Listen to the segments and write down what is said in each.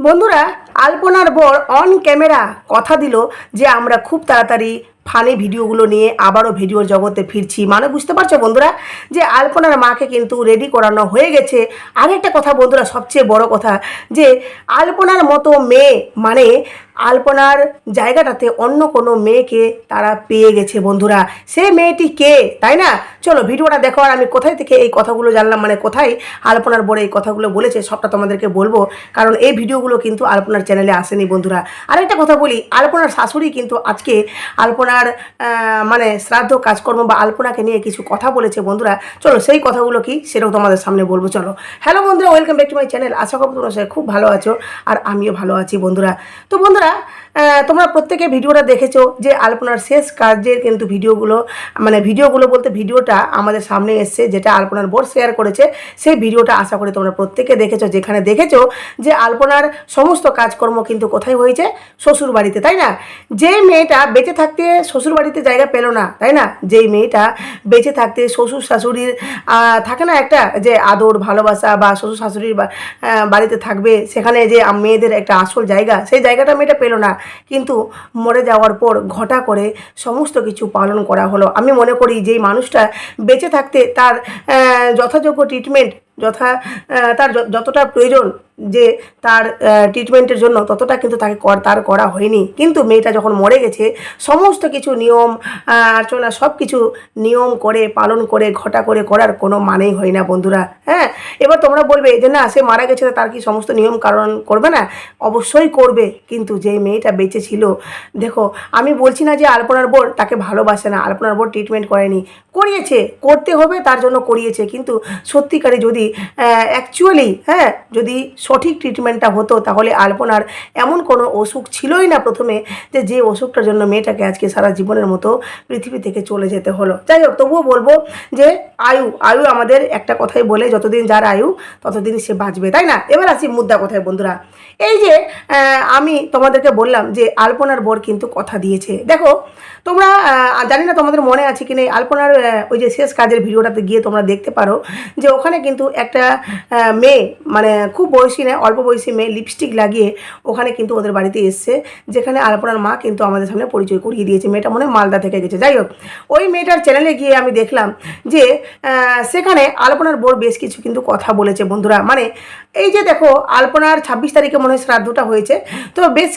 বন্ধুরা আলপনার বর on camera কথা দিল যে আমরা খুব তাড়াতাড়ি ফানি ভিডিওগুলো নিয়ে আবারও ভিডিওর জগতে ফিরছি। মানে বুঝতে পারছ বন্ধুরা যে আলপনার মাকে কিন্তু রেডি করানো হয়ে গেছে। আরেকটা কথা বন্ধুরা, সবচেয়ে বড় কথা যে আলপনার মতো মেয়ে মানে আলপনার জায়গাটাতে অন্য কোনো মেয়েকে তারা পেয়ে গেছে বন্ধুরা। সে মেয়েটি কে? তাই না? চলো ভিডিওটা দেখো আর আমি কোথায় থেকে এই কথাগুলো জানলাম মানে কোথায় আলপনার বড় এই কথাগুলো বলেছে সবটা তোমাদেরকে বলব। কারণ এই ভিডিওগুলো কিন্তু আলপনার চ্যানেলে আসেনি বন্ধুরা। আরেকটা কথা বলি, আলপনার শাশুড়ি কিন্তু আজকে আলপনার আহ, মানে শ্রাদ্ধ কাজকর্ম বা আলপনাকে নিয়ে কিছু কথা বলেছে বন্ধুরা। চলো সেই কথাগুলো কি সেরকম তোমাদের সামনে বলব চলো। হ্যালো বন্ধুরা welcome back to my channel আশা করব তোমরা খুব ভালো আছো আর আমিও ভালো আছি বন্ধুরা। তো বন্ধুরা তোমরা প্রত্যেকে ভিডিওটা দেখেছ যে আলপনার শেষ কাজের কিন্তু ভিডিওগুলো মানে ভিডিওগুলো বলতে ভিডিওটা আমাদের সামনে এসছে, যেটা আলপনার বোর্ড শেয়ার করেছে। সেই ভিডিওটা আশা করি তোমরা প্রত্যেকে দেখেছ, যেখানে দেখেছ যে আলপনার সমস্ত কাজকর্ম কিন্তু কোথায় হয়েছে? শ্বশুর বাড়িতে তাই না? যে মেয়েটা বেঁচে থাকতে শ্বশুর বাড়িতে জায়গা পেল না, তাই না? যেই মেয়েটা বেঁচে থাকতে শ্বশুর শাশুড়ির থাকে না একটা যে আদর, ভালোবাসা বা শ্বশুর শাশুড়ির বাড়িতে থাকবে, সেখানে যে মেয়েদের একটা আসল জায়গা, সেই জায়গাটা মেয়েটা পেল না। কিন্তু মরে যাওয়ার পর ঘটা করে সমস্ত কিছু পালন করা হলো। আমি মনে করি যেই মানুষটা বেঁচে থাকতে তার যথাযোগ্য ট্রিটমেন্ট যথা তার যতটা প্রয়োজন যে তার ট্রিটমেন্টের জন্য ততটা কিন্তু তাকে কর- তার করা হয়নি। কিন্তু মেয়েটা যখন মরে গেছে, সমস্ত কিছু নিয়ম আর্চনা সব কিছু নিয়ম করে, পালন করে, ঘটা করে করার কোনো মানেই হয় না বন্ধুরা হ্যাঁ? এবার তোমরা বলবে যে না, সে মারা গেছে তার কি সমস্ত নিয়ম কারণ করবে না? অবশ্যই করবে। কিন্তু যে মেয়েটা বেঁচে ছিল, দেখো, আমি বলছি না যে আলপনার বোর তাকে ভালোবাসে না, আলপনার বোর ট্রিটমেন্ট করেনি। করিয়েছে, করতে হবে, তার জন্য করিয়েছে। কিন্তু সত্যিকারে যদি অ্যাকচুয়ালি হ্যাঁ যদি সঠিক ট্রিটমেন্টটা হতো, তাহলে আলপনার এমন কোনো অসুখ ছিলই না প্রথমে যে যে অসুখটার জন্য মেয়েটাকে আজকে সারা জীবনের মতো পৃথিবী থেকে চলে যেতে হলো। যাই হোক, তবুও বলব যে আয়ু আয়ু আমাদের একটা কথাই বলে, যতদিন যার আয়ু, ততদিন সে বাঁচবে, তাই না? এবার আসি মুদ্রা কথায়, বন্ধুরা। এই যে আমি তোমাদেরকে বললাম যে, আলপনার বর কিন্তু কথা দিয়েছে। দেখো, তোমরা জানি না তোমাদের মনে আছে কি নেই, আলপনার ওই যে শেষ কাজের ভিডিওটাতে গিয়ে তোমরা দেখতে পারো যে, ওখানে কিন্তু একটা মেয়ে মানে খুব বয়সী না, অল্প বয়সী মেয়ে লিপস্টিক লাগিয়ে ওখানে কিন্তু ওদের বাড়িতে এসছে, যেখানে আলপনার মা কিন্তু আমাদের সামনে পরিচয় করিয়ে দিয়েছে। মেয়েটা মনে মালদা থেকে গেছে। যাই হোক, ওই মেয়েটার চ্যানেলে গিয়ে আমি দেখলাম যে সেখানে আলপনার বোর বেশ কিছু কিন্তু কথা বলেছে বন্ধুরা। মানে এই যে দেখো, আলপনার ছাব্বিশ তারিখে মনে হয় শ্রাদ্ধটা হয়েছে। তো বেশ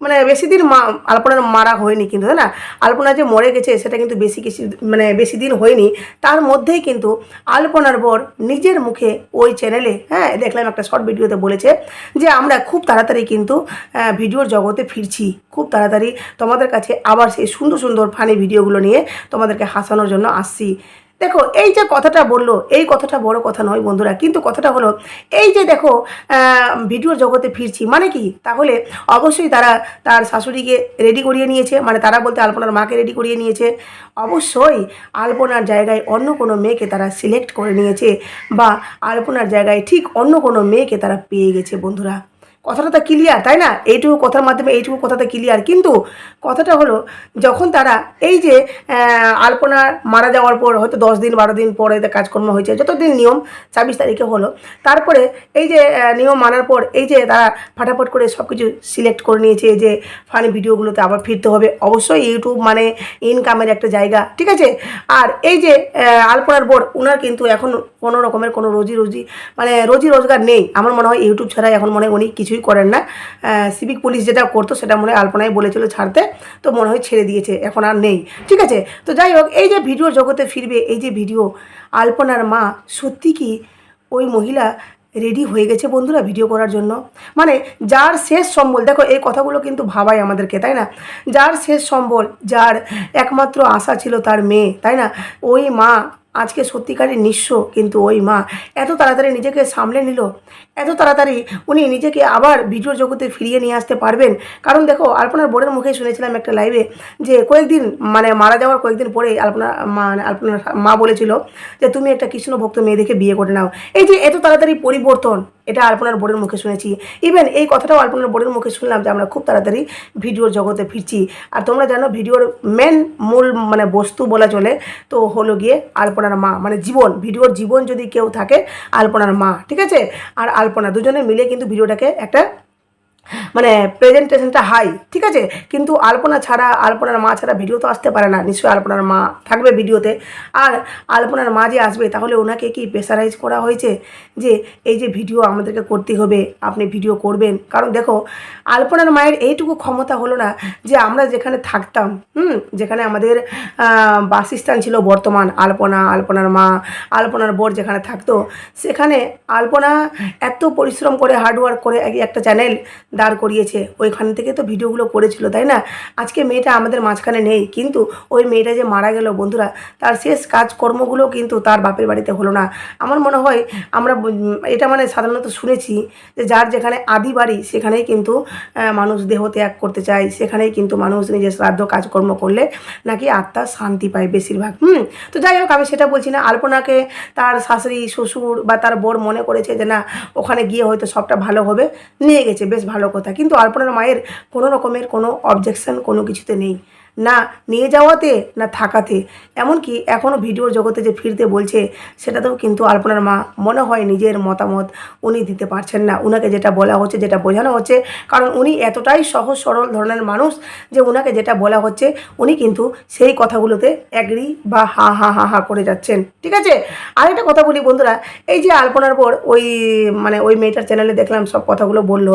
মানে বেশি দিন মা, আলপনার মারা হয়নি কিন্তু, তাই না? আলপনা যে মরে গেছে, সেটা কিন্তু বেশি কিছু মানে বেশি দিন হয়নি। তার মধ্যেই কিন্তু আলপনার বর নিজের মুখে ওই চ্যানেলে হ্যাঁ দেখলাম একটা শর্ট ভিডিওতে বলেছে যে, আমরা খুব তাড়াতাড়ি কিন্তু ভিডিওর জগতে ফিরছি। খুব তাড়াতাড়ি তোমাদের কাছে আবার সেই সুন্দর সুন্দর ফানি ভিডিওগুলো নিয়ে তোমাদেরকে হাসানোর জন্য আসছি। দেখো, এই যে কথাটা বলল, এই কথাটা বড় কথা নয় বন্ধুরা, কিন্তু কথাটা হলো, এই যে দেখো ভিডিওর জগতে ফিরছি মানে কি? তাহলে অবশ্যই তারা তার শাশুড়িকে রেডি করিয়ে নিয়েছে মানে তারা বলতে আলপনার মাকে রেডি করিয়ে নিয়েছে। অবশ্যই আলপনার জায়গায় অন্য কোনো মেয়েকে তারা সিলেক্ট করে নিয়েছে বা আলপনার জায়গায় ঠিক অন্য কোনো মেয়েকে তারা পেয়ে গেছে বন্ধুরা। কথাটা তো ক্লিয়ার তাই না? এইটুকু কথার মাধ্যমে এইটুকু কথাটা ক্লিয়ার কিন্তু কথাটা হলো যখন তারা এই যে আহ, আলপনা মারা যাওয়ার পর হয়তো দশ দিন বারো দিন পরে কাজকর্ম হয়েছে যতদিন নিয়ম ছাব্বিশ তারিখে হলো তারপরে এই যে নিয়ম মানার পর এই যে তারা ফাটাফট করে সব কিছু সিলেক্ট করে নিয়েছে যে ফানি ভিডিওগুলোতে আবার ফিরতে হবে। অবশ্যই ইউটিউব মানে ইনকামের একটা জায়গা ঠিক আছে? আর এই যে আলপনার বোর্ড ওনার কিন্তু এখন কোনো রকমের কোনো রোজি রোজি মানে রোজি রোজগার নেই। আমার মনে হয় ইউটিউব ছাড়া এখন মনে হয় উনি কিছুই করেন না। সিভিক পুলিশ যেটা করতো সেটা মনে হয় আলপনায় বলেছিল ছাড়তে, তো মনে হয় ছেড়ে দিয়েছে, এখন আর নেই। ঠিক আছে? তো যাই হোক, এই যে ভিডিও জগতে ফিরবে, এই যে ভিডিও আলপনার মা সত্যি কি ওই মহিলা রেডি হয়ে গেছে বন্ধুরা ভিডিও করার জন্য? মানে যার শেষ সম্বল, দেখো এই কথাগুলো কিন্তু ভাবাই আমাদেরকে, তাই না? যার শেষ সম্বল, যার একমাত্র আশা ছিল তার মেয়ে, তাই না? ওই মা আজকে সত্যিকারের নিঃস্ব কিন্তু ওই মা। এত তাড়াতাড়ি নিজেকে সামলে নিল। এত তাড়াতাড়ি উনি নিজেকে আবার ভিডিও জগতে ফিরিয়ে নিয়ে আসতে পারবেন। কারণ দেখো, আলপনার বোনের মুখে শুনেছিলাম একটা লাইভে যে কয়েকদিন মানে মারা যাওয়ার কয়েকদিন পরে আলপনা মানে আলপনার মা বলেছিল যে, তুমি একটা কৃষ্ণ ভক্ত মেয়ে দেখে বিয়ে করে নাও। এই যে এত তাড়াতাড়ি পরিবর্তন, এটা আলপনার বোর্ডের মুখে শুনেছি। ইভেন এই কথাটাও আলপনার বোর্ডের মুখে শুনলাম যে, আমরা খুব তাড়াতাড়ি ভিডিওর জগতে ফিরছি। আর তোমরা জানো, ভিডিওর মেন মূল মানে বস্তু বলা চলে, তো হলো গিয়ে আলপনার মা মানে জীবন, ভিডিওর জীবন যদি কেউ থাকে, আলপনার মা, ঠিক আছে? আর আলপনা, দুজনে মিলে কিন্তু ভিডিওটাকে একটা মানে প্রেজেন্টেশনটা হাই ঠিক আছে? কিন্তু আলপনা ছাড়া, আলপনার মা ছাড়া ভিডিও তো আসতে পারে না। নিশ্চয়ই আলপনার মা থাকবে ভিডিওতে আর আলপনার মা যে আসবে, তাহলে ওনাকে কি প্রেসারাইজ করা হয়েছে যে এই যে ভিডিও আমাদেরকে করতে হবে, আপনি ভিডিও করবেন? কারণ দেখো, আলপনার মায়ের এইটুকু ক্ষমতা হলো না যে আমরা যেখানে থাকতাম, হুম, যেখানে আমাদের বাসস্থান ছিল বর্তমান, আলপনা, আলপনার মা, আলপনার বোর যেখানে থাকতো, সেখানে আলপনা এত পরিশ্রম করে হার্ডওয়ার্ক করে এক- একটা চ্যানেল দাঁড় করিয়েছে। ওইখান থেকে তো ভিডিওগুলো করেছিল, তাই না? আজকে মেয়েটা আমাদের মাঝখানে নেই, কিন্তু ওই মেয়েটা যে মারা গেল বন্ধুরা, তার শেষ কাজকর্মগুলো কিন্তু তার বাপের বাড়িতে হলো না। আমার মনে হয় আমরা এটা মানে সাধারণত শুনেছি যে যার যেখানে আদি বাড়ি, সেখানেই কিন্তু মানুষ দেহ ত্যাগ করতে চায়। সেখানেই কিন্তু মানুষ নিজের শ্রাদ্ধ কাজকর্ম করলে নাকি আত্মা শান্তি পায় বেশিরভাগ। হুম? তো যাই হোক, আমি সেটা বলছি না। আলপনাকে তার শাশুড়ি, শ্বশুর বা তার বোর মনে করেছে যে না, ওখানে গিয়ে হয়তো সবটা ভালো হবে। নিয়ে গেছে, বেশ ভালো কথা। কিন্তু অর্পণার মায়ের কোনো রকমের কোনো অবজেকশন কোনো কিছুতে নেই। না নিয়ে যাওয়াতে, না থাকাতে। এমনকি এখনও ভিডিওর জগতে যে ফিরতে বলছে, সেটাতেও কিন্তু আলপনার মা মনে হয় নিজের মতামত উনি দিতে পারছেন না। উনাকে যেটা বলা হচ্ছে, যেটা বোঝানো হচ্ছে, কারণ উনি এতটাই সহজ সরল ধরনের মানুষ যে উনাকে যেটা বলা হচ্ছে, উনি কিন্তু সেই কথাগুলোতে অ্যাগ্রি বা হা হা হা হা করে যাচ্ছেন। ঠিক আছে? আরেকটা কথা বলি বন্ধুরা, এই যে আলপনার পর ওই মানে ওই মেয়েটার চ্যানেলে দেখলাম সব কথাগুলো বলল।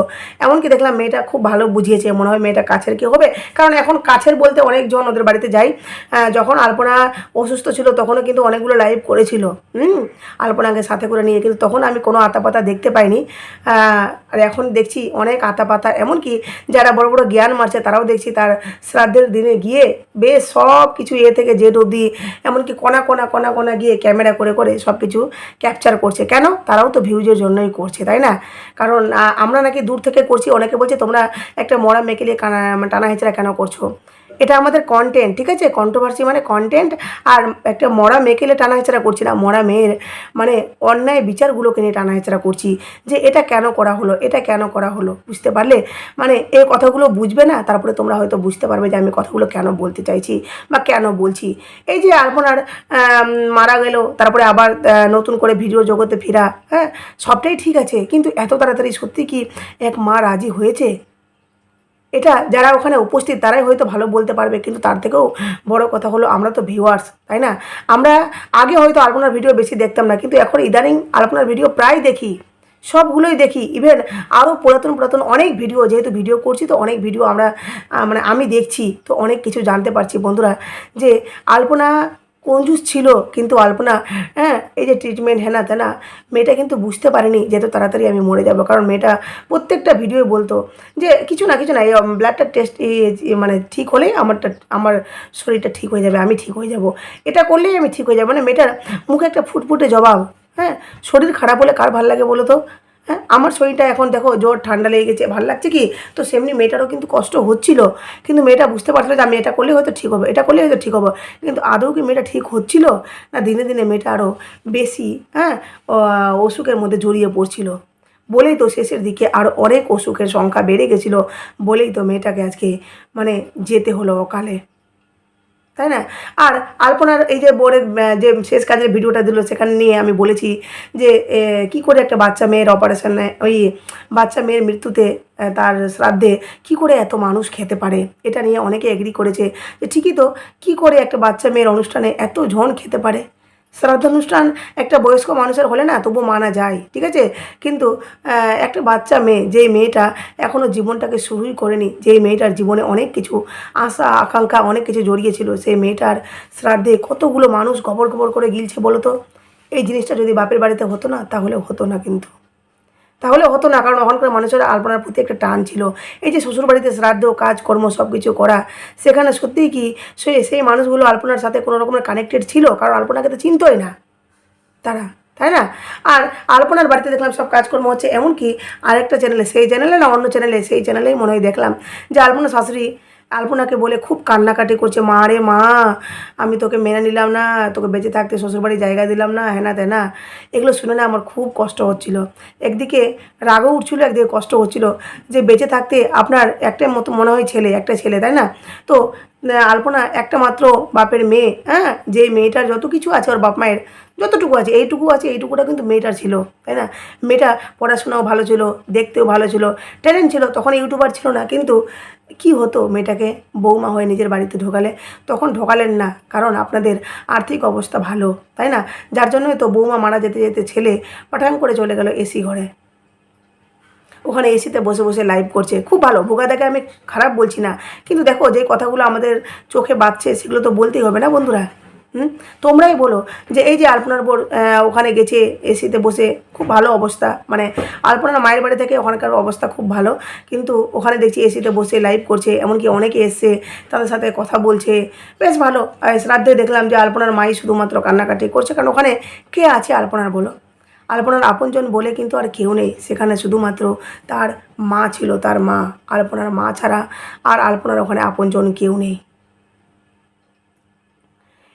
এমনকি দেখলাম মেয়েটা খুব ভালো বুঝিয়েছে, মনে হয় মেয়েটা কাছের কি হবে, কারণ এখন কাছের বলতে অনেকজন ওদের বাড়িতে যাই। যখন আলপনা অসুস্থ ছিল তখনও কিন্তু অনেকগুলো লাইভ করেছিল। হুম? আলপনাকে সাথে করে নিয়ে কিন্তু তখন আমি কোনো আতাপাতা দেখতে পাইনি। আর এখন দেখছি অনেক আতাপাতা। এমনকি যারা বড় বড় জ্ঞান মারছে তারাও দেখছি তার শ্রাদ্ধের দিনে গিয়ে বেশ সব কিছু এ থেকে জেড অবধি, এমনকি কণা কণা কণা কণা গিয়ে ক্যামেরা করে করে সব কিছু ক্যাপচার করছে। কেন? তারাও তো ভিউজের জন্যই করছে, তাই না? কারণ আমরা নাকি দূর থেকে করছি। অনেকে বলছে, তোমরা একটা মরা মেকে নিয়ে টানা হেঁচড়া কেন করছ? এটা আমাদের কন্টেন্ট ঠিক আছে? কন্ট্রোভার্সি মানে কন্টেন্ট আর একটা মরা মেকেলে টানা হেঁচড়া করছি না, মরা মেয়ের মানে অন্যায় বিচারগুলোকে নিয়ে টানা হেঁচড়া করছি যে এটা কেন করা হলো, এটা কেন করা হলো, বুঝতে পারলে? মানে এই কথাগুলো বুঝবে না, তারপরে তোমরা হয়তো বুঝতে পারবে যে আমি কথাগুলো কেন বলতে চাইছি বা কেন বলছি। এই যে আলপনার মারা গেল, তারপরে আবার নতুন করে ভিডিও জগতে ফেরা হ্যাঁ? সবটাই ঠিক আছে, কিন্তু এত তাড়াতাড়ি সত্যি কি এক মা রাজি হয়েছে? এটা যারা ওখানে উপস্থিত, তারাই হয়তো ভালো বলতে পারবে, কিন্তু তার থেকেও বড় কথা হলো আমরা তো ভিউয়ার্স তাই না? আমরা আগে হয়তো আলপনার ভিডিও বেশি দেখতাম না, কিন্তু এখন ইদানিং আলপনার ভিডিও প্রায় দেখি, সবগুলোই দেখি। ইভেন আরও পুরাতন পুরাতন অনেক ভিডিও যেহেতু ভিডিও করছি, তো অনেক ভিডিও আমরা মানে আমি দেখছি, তো অনেক কিছু জানতে পারছি বন্ধুরা। যে আলপনা কঞ্জুস ছিল, কিন্তু আলপনা হ্যাঁ এই যে ট্রিটমেন্ট হ্যানা তেনা মেয়েটা কিন্তু বুঝতে পারেনি যে এত তাড়াতাড়ি আমি মরে যাব। কারণ মেয়েটা প্রত্যেকটা ভিডিওয়ে বলতো যে কিছু না কিছু না, এই ব্লাডটা টেস্ট মানে ঠিক হলেই আমারটা, আমার শরীরটা ঠিক হয়ে যাবে, আমি ঠিক হয়ে যাব। এটা করলেই আমি ঠিক হয়ে যাব। মানে মেয়েটার মুখে একটা ফুটফুটে জবাব হ্যাঁ শরীর খারাপ হলে কার ভালো লাগে বলো তো? হ্যাঁ আমার শরীরটা এখন দেখো জ্বর, ঠান্ডা লেগে গেছে, ভালো লাগছে কি? তো সেমনি মেয়েটারও কিন্তু কষ্ট হচ্ছিল। কিন্তু মেয়েটা বুঝতে পারছিল যে আমি এটা করলে হয়তো ঠিক হবে, এটা করলে হয়তো ঠিক হবে। কিন্তু আদৌ কি মেয়েটা ঠিক হচ্ছিল? না, দিনে দিনে মেয়েটা আরও বেশি হ্যাঁ অসুখের মধ্যে জড়িয়ে পড়ছিল। বলেই তো শেষের দিকে আর অনেক অসুখের সংখ্যা বেড়ে গেছিল। বলেই তো মেয়েটাকে আজকে মানে যেতে হলো অকালে। তাই না? আর আলপনার এই যে বোর্ডের যে শেষ কাজের ভিডিওটা দিল, সেখানে নিয়ে আমি বলেছি যে কি করে একটা বাচ্চা মেয়ের অপারেশনে ওই বাচ্চা মেয়ের মৃত্যুতে তার শ্রাদ্ধে কি করে এত মানুষ খেতে পারে? এটা নিয়ে অনেকে এগ্রি করেছে যে ঠিকই তো, কী করে একটা বাচ্চা মেয়ের অনুষ্ঠানে এত জন খেতে পারে? শ্রাদ্ধানুষ্ঠান একটা বয়স্ক মানুষের হলে না তবু মানা যায়, ঠিক আছে? কিন্তু একটা বাচ্চা মেয়ে, যেই মেয়েটা এখনও জীবনটাকে শুরুই করেনি, যেই মেয়েটার জীবনে অনেক কিছু আশা, আকাঙ্ক্ষা, অনেক কিছু জড়িয়েছিল, সেই মেয়েটার শ্রাদ্ধে কতগুলো মানুষ গবর গবর করে গিলছে বলতো? এই জিনিসটা যদি বাপের বাড়িতে হতো না, তাহলে হতো না কিন্তু। তাহলে হতো না, কারণ ওখানকার মানুষের আলপনার প্রতি একটা টান ছিল। এই যে শ্বশুরবাড়িতে শ্রাদ্ধ কাজকর্ম সব কিছু করা, সেখানে সত্যিই কি সে, সেই মানুষগুলো আলপনার সাথে কোনো রকমের কানেক্টেড ছিল? কারণ আলপনাকে তো চিনতই না তারা, তাই না? আর আলপনার বাড়িতে দেখলাম সব কাজকর্ম হচ্ছে, এমনকি আরেকটা চ্যানেলে সেই চ্যানেলে না, অন্য চ্যানেলে সেই চ্যানেলেই মনে হয় দেখলাম যে আলপনা শাশুড়ি আলপনাকে বলে খুব কান্নাকাটি করছে, মা রে মা, আমি তোকে মেনে নিলাম না, তোকে বেঁচে থাকতে শ্বশুরবাড়ি জায়গা দিলাম না হ্যানা তেনা। এগুলো শুনে না আমার খুব কষ্ট হচ্ছিল। একদিকে রাগও উঠছিল, একদিকে কষ্ট হচ্ছিল যে বেঁচে থাকতে আপনার একটাই মতো মনে হয় ছেলে, একটা ছেলে, তাই না? তো আলপনা, একটা মাত্র বাপের মেয়ে হ্যাঁ? যে মেয়েটার যত কিছু আছে ওর বাপ মায়ের, যতটুকু আছে, এইটুকু আছে, এইটুকুটা কিন্তু মেয়েটার ছিল, তাই না? মেয়েটা পড়াশোনাও ভালো ছিল, দেখতেও ভালো ছিল, ট্যালেন্ট ছিল, তখন ইউটিউবার ছিল না, কিন্তু কি হতো মেয়েটাকে? বৌমা হয়ে নিজের বাড়িতে ঢোকালে, তখন ঢোকালেন না, কারণ আপনাদের আর্থিক অবস্থা ভালো, তাই না? যার জন্যই তো বৌমা মারা যেতে যেতে ছেলে পাঠান করে চলে গেল এসি ঘরে। ওখানে এসিতে বসে বসে লাইভ করছে। খুব ভালো, ভোগাদাকে আমি খারাপ বলছি না। কিন্তু দেখো, যে কথাগুলো আমাদের চোখে বাজছে সেগুলো তো বলতেই হবে না বন্ধুরা? হুম? তোমরাই বলো যে এই যে আলপনার বোর ওখানে গেছে, এসিতে বসে খুব ভালো অবস্থা। মানে আলপনার মায়ের বাড়ি থেকে ওখানকার অবস্থা খুব ভালো। কিন্তু ওখানে দেখছি এসিতে বসে লাইভ করছে, এমনকি অনেকে এসছে, তাদের সাথে কথা বলছে। বেশ ভালো। শ্রাদ্ধে দেখলাম যে আলপনার মাই শুধুমাত্র কান্নাকাটি করছে। কারণ ওখানে কে আছে আলপনার বলো? আলপনার আপনজন বলে কিন্তু আর কেউ নেই। সেখানে শুধুমাত্র তার মা ছিল, তার মা। আলপনার মা ছাড়া আর আলপনার ওখানে আপনজন কেউ নেই।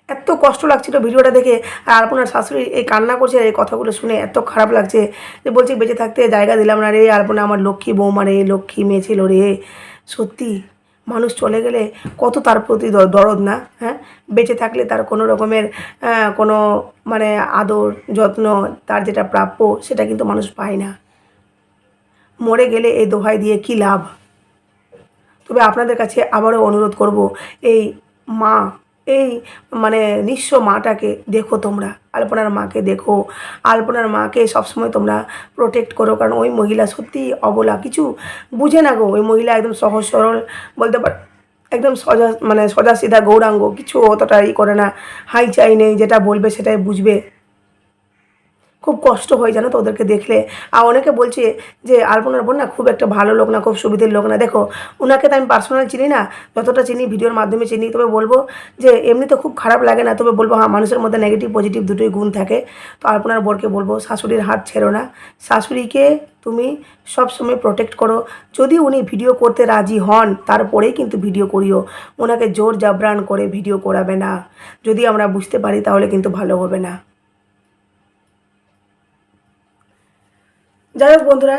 এত কষ্ট লাগছিল ভিডিওটা দেখে, আর আলপনার শাশুড়ি এই কান্না করছে, এই কথাগুলো শুনে এত খারাপ লাগছে যে বলছি, বেঁচে থাকতে জায়গা দিলাম না রে আলপনা, আমার লক্ষ্মী বৌমা রে, লক্ষ্মী মেয়ে ছিল রে। সত্যি মানুষ চলে গেলে কত তার প্রতি দরদ না হ্যাঁ? বেঁচে থাকলে তার কোনো রকমের কোনো মানে আদর, যত্ন, তার যেটা প্রাপ্য সেটা কিন্তু মানুষ পায় না। মরে গেলে এই দোহাই দিয়ে কি লাভ? তবে আপনাদের কাছে আবারও অনুরোধ করব, এই মা এই মানে নিঃস্ব মাটাকে দেখো তোমরা, আলপনার মাকে দেখো। আলপনার মাকে সবসময় তোমরা প্রোটেক্ট করো, কারণ ওই মহিলা সত্যি অবলা, কিছু বুঝে না গো। ওই মহিলা একদম সহজ সরল, বলতে পার, একদম সজা মানে সজা সিধা গৌরাঙ্গ, কিছু অতটা ই করে না। হাই চাই নেই, যেটা বলবে সেটাই বুঝবে। খুব কষ্ট হয় জানো তো ওদেরকে দেখলে। আর অনেকে বলছে যে, আলপনার বোন না খুব একটা ভালো লোক না, খুব সুবিধের লোক না। দেখো ওনাকে তো আমি পার্সোনাল চিনি না, যতটা চিনি ভিডিওর মাধ্যমে চিনি, তবে বলব যে, এমনি তো খুব খারাপ লাগে না, তবে বলব হ্যাঁ মানুষের মধ্যে নেগেটিভ পজিটিভ দুটোই গুণ থাকে। তো আলপনার বোরকে বলব, শাশুড়ির হাত ছেড়ো না। শাশুড়িকে তুমি সব সময় প্রোটেক্ট করো। যদি উনি ভিডিও করতে রাজি হন, তারপরেই কিন্তু ভিডিও করিও। ওনাকে জোর জাবরান করে ভিডিও করাবে না। যদি আমরা বুঝতে পারি, তাহলে কিন্তু ভালো হবে না। যাই হোক বন্ধুরা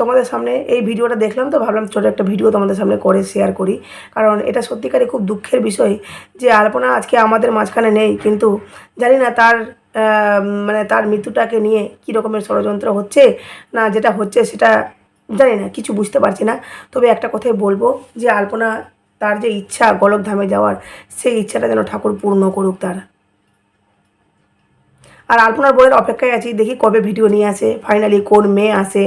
তোমাদের সামনে এই ভিডিওটা দেখলাম তো, ভাবলাম ছোটো একটা ভিডিও তোমাদের সামনে করে শেয়ার করি। কারণ এটা সত্যিকারে খুব দুঃখের বিষয় যে আলপনা আজকে আমাদের মাঝখানে নেই, কিন্তু জানি না তার মানে তার মৃত্যুটাকে নিয়ে কী রকমের ষড়যন্ত্র হচ্ছে, না যেটা হচ্ছে সেটা জানি না, কিছু বুঝতে পারছি না। তবে একটা কথাই বলব যে আলপনা তার যে ইচ্ছা গলকধামে যাওয়ার, সেই ইচ্ছাটা যেন ঠাকুর পূর্ণ করুক তার। আর আলপনার বোনের অপেক্ষায় আছি, দেখি কবে ভিডিও নিয়ে আসে ফাইনালি কোন মেয়ে আসে,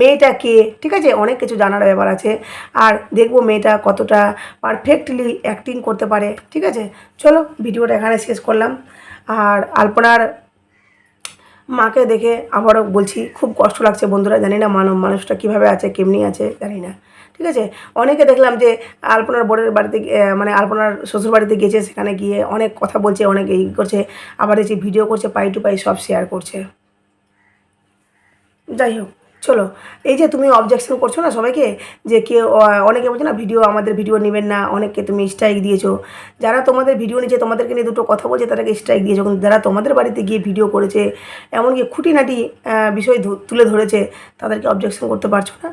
মেয়েটা কে? ঠিক আছে, অনেক কিছু জানার ব্যাপার আছে। আর দেখব মেয়েটা কতটা পারফেক্টলি অ্যাক্টিং করতে পারে, ঠিক আছে? চলো ভিডিওটা এখানে শেষ করলাম। আর আলপনার মাকে দেখে আবারও বলছি, খুব কষ্ট লাগছে বন্ধুরা, জানি না মানুষটা কীভাবে আছে, কেমনি আছে, জানি না। ঠিক আছে? অনেকে দেখলাম যে আলপনার বোনের বাড়িতে মানে আলপনার শ্বশুর বাড়িতে গেছে সেখানে গিয়ে অনেক কথা বলছে, অনেক ই করছে, আবার দেখছি ভিডিও করছে, পাই টু পাই সব শেয়ার করছে। যাই হোক, চলো। এই যে তুমি অবজেকশন করছ না সবাইকে, যে কেউ অনেকে বলছে না ভিডিও আমাদের ভিডিও নেবেন না, অনেককে তুমি স্ট্রাইক দিয়েছ। যারা তোমাদের ভিডিও নিচ্ছে তোমাদেরকে নিয়ে দুটো কথা বলছে, তাদেরকে স্ট্রাইক দিয়েছ। কিন্তু যারা তোমাদের বাড়িতে গিয়ে ভিডিও করেছে, এমনকি খুঁটিনাটি বিষয় তুলে ধরেছে, তাদেরকে অবজেকশন করতে পারছ না?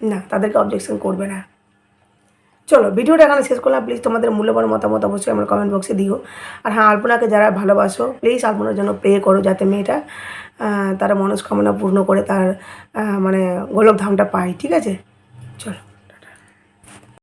না, তাদেরকে অবজেকশন করবে না। চলো, ভিডিওটা এখানে শেষ করলাম। প্লিজ তোমাদের মূল্যবান মতামত অবশ্যই আমার কমেন্ট বক্সে দিও। আর হ্যাঁ আলপনাকে যারা ভালোবাসো প্লিজ আলপনার জন্য প্রে করো যাতে মেয়েটা তারা মনস্কামনা পূর্ণ করে তার মানে গোলক ধামটা পায়, ঠিক আছে? চলো।